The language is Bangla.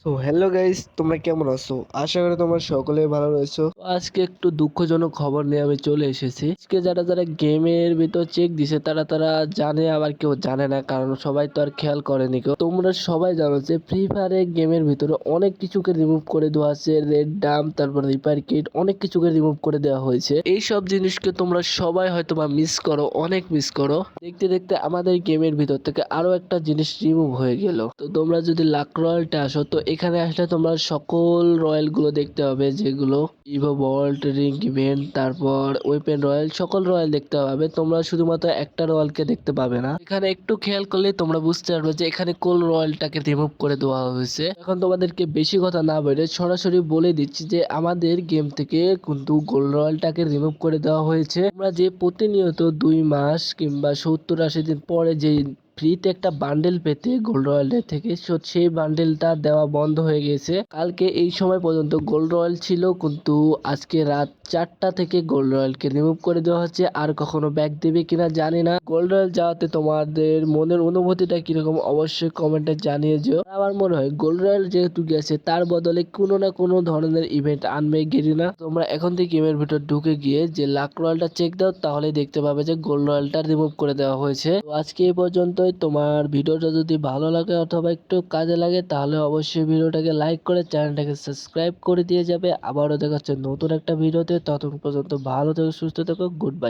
সো হ্যালো গাইস তোমরা কেমন আছো? আশা করি তোমরা সকলেই ভালো রয়েছো। আজকে একটু দুঃখজনক খবর নিয়ে আমি চলে এসেছি। আজকে যারা যারা গেমের ভিতর চেক দিছে, তারা তারা জানে, আবার কেউ জানে না, কারণ সবাই তো আর খেয়াল করেনি কেউ। তোমরা সবাই জানো যে ফ্রি ফায়ারের গেমের ভিতরে অনেক কিছুকে রিমুভ করে দেওয়া আছে রেড ডাম তারপর রিপার কিট অনেক কিছুকে রিমুভ করে দেওয়া হয়েছে। এই সব জিনিসকে তোমরা সবাই হয়তো বা মিস করো, অনেক মিস করো। দেখতে দেখতে আমাদের গেমের ভিতর থেকে আরও একটা জিনিস রিমুভ হয়ে গেল। তো তোমরা যদি লাক রয়্যালটা আসো, তো এখানে আসলে তোমরা সকল রয়্যালগুলো দেখতে হবে যেগুলো ইভো বল্ট রিং ইভেন্ট তারপর ওয়েপেন রয়্যাল সকল রয়্যাল দেখতে পাবে। তোমরা শুধুমাত্র একটা রয়্যালকে দেখতে পাবে না। এখানে একটু খেয়াল করলে তোমরা বুঝতে পারবে যে এখানে কোন রয়্যালটাকে রিমুভ করে দেওয়া হয়েছে। এখন তোমাদেরকে বেশি কথা না বলে সরাসরি বলে দিচ্ছি যে আমাদের গেম থেকে কিন্তু গোল্ড রয়্যালটাকে রিমুভ করে দেওয়া হয়েছে। আমরা যে প্রতিনিয়ত দুই মাস কিংবা সত্তর আশি দিন পরে যে ফ্রিতে একটা বান্ডেল পেতে গোল্ড রয়্যালের থেকে। সো সেই বান্ডেলটা দেওয়া বন্ধ হয়ে গেছে। কালকে এই সময় পর্যন্ত গোল্ড রয়্যাল ছিল, কিন্তু আজকে রাত চারটা থেকে গোল্ড রয়্যালকে রিমুভ করে দেওয়া হচ্ছে। আর কখনো ব্যাক দেবে কিনা জানি না। গোল্ড রয়্যাল যাওয়াতে তোমাদের মনের অনুভূতিটা কীরকম, অবশ্যই কমেন্টে জানিয়ে যেও। আমার মনে হয় গোল্ড রয়্যাল যেহেতু গেছে, তার বদলে কোনো না কোনো ধরনের ইভেন্ট আনবে গেরিনা তোমরা এখন থেকে গেমের ভিতর ঢুকে গিয়ে যে লাক রয়্যালটা চেক দাও তাহলে দেখতে পাবে যে গোল্ড রয়্যালটা রিমুভ করে দেওয়া হয়েছে। তো আজকে এই পর্যন্তই। তোমার ভিডিওটা যদি ভালো লাগে অথবা একটু কাজে লাগে, তাহলে অবশ্যই ভিডিওটাকে লাইক করে চ্যানেলটাকে সাবস্ক্রাইব করে দিয়ে যাবে। আবারও দেখা হচ্ছে নতুন একটা ভিডিওতে। ততক্ষণ পর্যন্ত ভালো থেকো, সুস্থ থেকো গুড বাই